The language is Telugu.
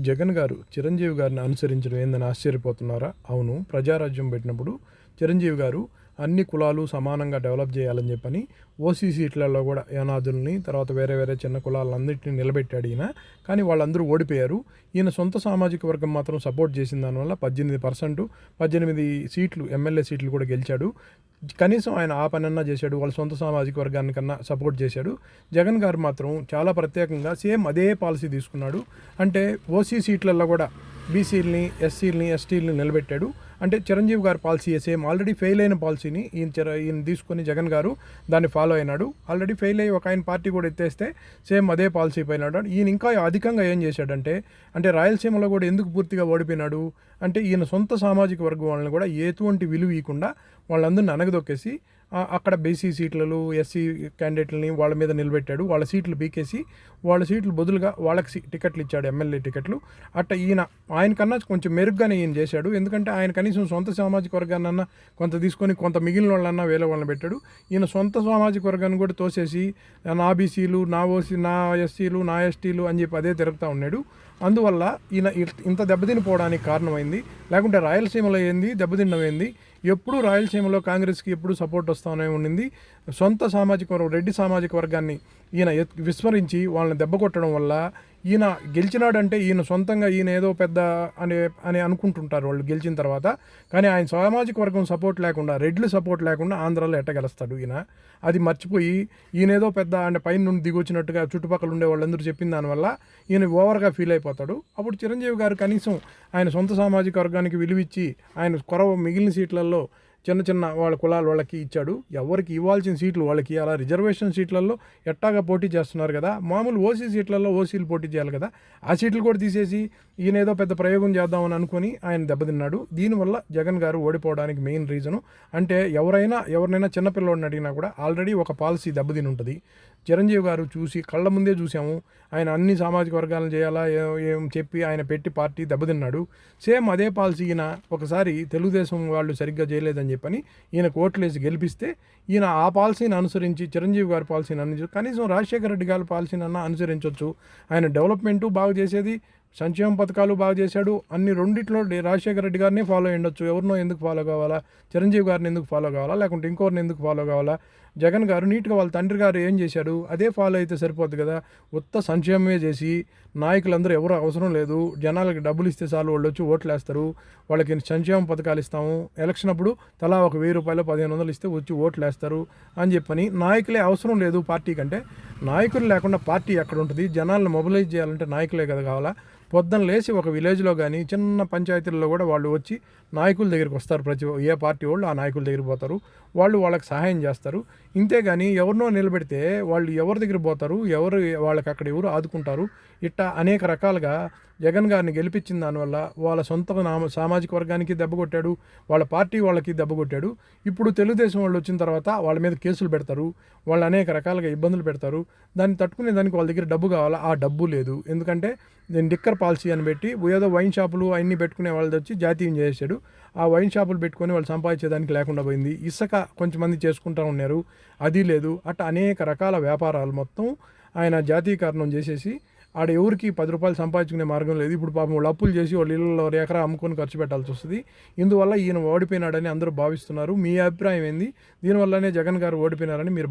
జగన్ గారు చిరంజీవి గారిని అనుసరించడం ఏందని ఆశ్చర్యపోతున్నారా? అవును ప్రజారాజ్యం పెట్టినప్పుడు చిరంజీవి గారు అన్ని కులాలు సమానంగా డెవలప్ చేయాలని చెప్పని ఓసీ సీట్లలో కూడా యానాదుల్ని తర్వాత వేరే వేరే చిన్న కులాలన్నింటినీ నిలబెట్టాడు ఈయన. కానీ వాళ్ళందరూ ఓడిపోయారు. ఈయన సొంత సామాజిక వర్గం మాత్రం సపోర్ట్ చేసిన దానివల్ల పద్దెనిమిది పర్సెంట్ పద్దెనిమిది సీట్లు ఎమ్మెల్యే సీట్లు కూడా గెలిచాడు. కనీసం ఆయన ఆ పనన్నా చేశాడు వాళ్ళ సొంత సామాజిక వర్గానికన్నా సపోర్ట్ చేశాడు. జగన్ గారు మాత్రం చాలా ప్రత్యేకంగా సేమ్ అదే పాలసీ తీసుకున్నాడు. అంటే ఓసీ సీట్లలో కూడా బీసీలని ఎస్సీలని ఎస్టీలని నిలబెట్టాడు. అంటే చిరంజీవి గారి పాలసీ సేమ్ ఆల్రెడీ ఫెయిల్ అయిన పాలసీని ఈయన చిర ఈయన తీసుకొని జగన్ గారు దాన్ని ఫాలో అయినాడు. ఆల్రెడీ ఫెయిల్ అయ్యి ఒక ఆయన పార్టీ కూడా ఎత్తేస్తే సేమ్ అదే పాలసీ పైన ఈయన ఇంకా అధికంగా ఏం చేశాడంటే అంటే రాయలసీమలో కూడా ఎందుకు పూర్తిగా ఓడిపోయినాడు? అంటే ఈయన సొంత సామాజిక వర్గం వాళ్ళని కూడా ఎటువంటి విలువ ఇవ్వకుండా వాళ్ళందరిని అనగదొక్కేసి అక్కడ బీసీ సీట్లలో ఎస్సీ క్యాండిడేట్లని వాళ్ళ మీద నిలబెట్టాడు. వాళ్ళ సీట్లు బీకేసి వాళ్ళ సీట్లు బదులుగా వాళ్ళకి టికెట్లు ఇచ్చాడు ఎమ్మెల్యే టికెట్లు. అట్ట ఈయన ఆయనకన్నా కొంచెం మెరుగ్గానే ఈయన చేశాడు. ఎందుకంటే ఆయన కనీసం సొంత సామాజిక వర్గాన్నన్నా కొంత తీసుకొని కొంత మిగిలిన వాళ్ళన్నా వేరే వాళ్ళని పెట్టాడు. ఈయన సొంత సామాజిక వర్గాన్ని కూడా తోసేసి నా బీసీలు నా ఓసీ నా ఎస్సీలు నా ఎస్టీలు అని చెప్పి అదే తిరుగుతూ ఉన్నాడు. అందువల్ల ఈయన ఇంత దెబ్బతినిపోవడానికి కారణమైంది. లేకుంటే రాయలసీమలో ఏంది? దెబ్బతిన్నం ఏంది? ఎప్పుడూ రాయలసీమలో కాంగ్రెస్కి ఎప్పుడు సపోర్ట్ వస్తూనే ఉండింది. సొంత సామాజిక వర్గం రెడ్డి సామాజిక వర్గాన్ని ఈయన విస్మరించి వాళ్ళని దెబ్బ కొట్టడం వల్ల ఈయన గెలిచినాడంటే ఈయన సొంతంగా ఈయన ఏదో పెద్ద అనే అని అనుకుంటుంటారు వాళ్ళు గెలిచిన తర్వాత. కానీ ఆయన సామాజిక వర్గం సపోర్ట్ లేకుండా రెడ్లు సపోర్ట్ లేకుండా ఆంధ్రాలో ఎట్ట గెలుస్తాడు ఈయన. అది మర్చిపోయి ఈయన ఏదో పెద్ద అంటే పైన నుండి దిగొచ్చినట్టుగా చుట్టుపక్కల ఉండే వాళ్ళందరూ చెప్పిన దానివల్ల ఈయన ఓవర్గా ఫీల్ అయిపోతాడు. అప్పుడు చిరంజీవి గారు కనీసం ఆయన సొంత సామాజిక వర్గానికి విలువిచ్చి ఆయన కొరవ మిగిలిన సీట్లలో చిన్న చిన్న వాళ్ళ కులాల వాళ్ళకి ఇచ్చాడు. ఎవరికి ఇవ్వాల్సిన సీట్లు వాళ్ళకి అలా రిజర్వేషన్ సీట్లలో ఎట్టాగా పోటీ చేస్తున్నారు కదా? మామూలు ఓసీ సీట్లలో ఓసీలు పోటీ చేయాలి కదా? ఆ సీట్లు కూడా తీసేసి ఈయన ఏదో పెద్ద ప్రయోగం చేద్దామని అనుకొని ఆయన దెబ్బతిన్నాడు. దీనివల్ల జగన్ గారు ఓడిపోవడానికి మెయిన్ రీజను అంటే ఎవరైనా ఎవరినైనా చిన్నపిల్లోడిని అడిగినా కూడా ఆల్రెడీ ఒక పాలసీ దెబ్బతిని ఉంటుంది. చిరంజీవి గారు చూసి కళ్ళ ముందే చూసాము. ఆయన అన్ని సామాజిక వర్గాలను చేయాలా? ఏం చెప్పి ఆయన పెట్టి పార్టీ దెబ్బతిన్నాడు. సేమ్ అదే పాలసీ ఈయన ఒకసారి తెలుగుదేశం వాళ్ళు సరిగ్గా చేయలేదని చెప్పని ఈయన కోట్లేసి గెలిపిస్తే ఈయన ఆ పాలసీని అనుసరించి చిరంజీవి గారి పాలసీని అనుసరించి కనీసం రాజశేఖర రెడ్డి గారి పాలసీని అన్న అనుసరించవచ్చు ఆయన డెవలప్మెంటు బాగా చేసేది సంక్షేమ పథకాలు బాగా చేశాడు. అన్ని రెండిట్లో రాజశేఖర రెడ్డి గారిని ఫాలో అయ్యుండొచ్చు ఎవరినో ఎందుకు ఫాలో కావాలా? చిరంజీవి గారిని ఎందుకు ఫాలో కావాలా? లేకుంటే ఇంకోరిని ఎందుకు ఫాలో కావాలా? జగన్ గారు నీట్గా వాళ్ళ తండ్రి గారు ఏం చేశాడు? అదే ఫాలో అయితే సరిపోద్ది కదా? ఉత్త సంక్షేమమే చేసి నాయకులందరూ ఎవరు అవసరం లేదు. జనాలకి డబ్బులు ఇస్తే చాలు వాళ్ళు వచ్చి ఓట్లు వేస్తారు వాళ్ళకి సంక్షేమ పథకాలు ఇస్తాము. ఎలక్షన్ అప్పుడు తలా ఒక వెయ్యి రూపాయలు పదిహేను వందలు ఇస్తే వచ్చి ఓట్లు వేస్తారు అని చెప్పని నాయకులే అవసరం లేదు పార్టీ కంటే. నాయకులు లేకుండా పార్టీ ఎక్కడ ఉంటుంది? జనాలను మొబిలైజ్ చేయాలంటే నాయకులే కదా కావాలా? పొద్దున లేచి ఒక విలేజ్లో కానీ చిన్న పంచాయతీల్లో కూడా వాళ్ళు వచ్చి నాయకుల దగ్గరికి వస్తారు ప్రతి ఏ పార్టీ వాళ్ళు ఆ నాయకుల దగ్గరికి పోతారు. వాళ్ళు వాళ్ళకి సహాయం చేస్తారు. ఇంతేగాని ఎవరినో నిలబెడితే వాళ్ళు ఎవరి దగ్గర పోతారు ఎవరు వాళ్ళకి అక్కడ ఎవరు ఆదుకుంటారు. ఇట్టా అనేక రకాలుగా జగన్ గారిని గెలిపించిన దానివల్ల వాళ్ళ సొంత నామ సామాజిక వర్గానికి దెబ్బ కొట్టాడు వాళ్ళ పార్టీ వాళ్ళకి దెబ్బ కొట్టాడు. ఇప్పుడు తెలుగుదేశం వాళ్ళు వచ్చిన తర్వాత వాళ్ళ మీద కేసులు పెడతారు వాళ్ళు అనేక రకాలుగా ఇబ్బందులు పెడతారు. దాన్ని తట్టుకునే దానికి వాళ్ళ దగ్గర డబ్బు కావాలా? ఆ డబ్బు లేదు. ఎందుకంటే నేను డిక్కర్ పాలసీ అని పెట్టి ఏదో వైన్ షాపులు అన్నీ పెట్టుకునే వాళ్ళది వచ్చి జాతీయం చేశాడు ఆ వైన్ షాపులు పెట్టుకొని వాళ్ళు సంపాదించేదానికి లేకుండా పోయింది. ఇసుక కొంచెమంది చేసుకుంటా ఉన్నారు. అది లేదు. అట్లా అనేక రకాల వ్యాపారాలు మొత్తం ఆయన జాతీయకరణం చేసేసి ఆడ ఎవరికి పది రూపాయలు సంపాదించుకునే మార్గం లేదు. ఇప్పుడు పాపం వాళ్ళు అప్పులు చేసి వాళ్ళ ఇళ్ళలో ఎకరా అమ్ముకొని ఖర్చు పెట్టాల్సి వస్తుంది. ఇందువల్ల ఈయన ఓడిపోయినాడని అందరూ భావిస్తున్నారు. మీ అభిప్రాయం ఏంది? దీనివల్లనే జగన్ గారు ఓడిపోయినారని మీరు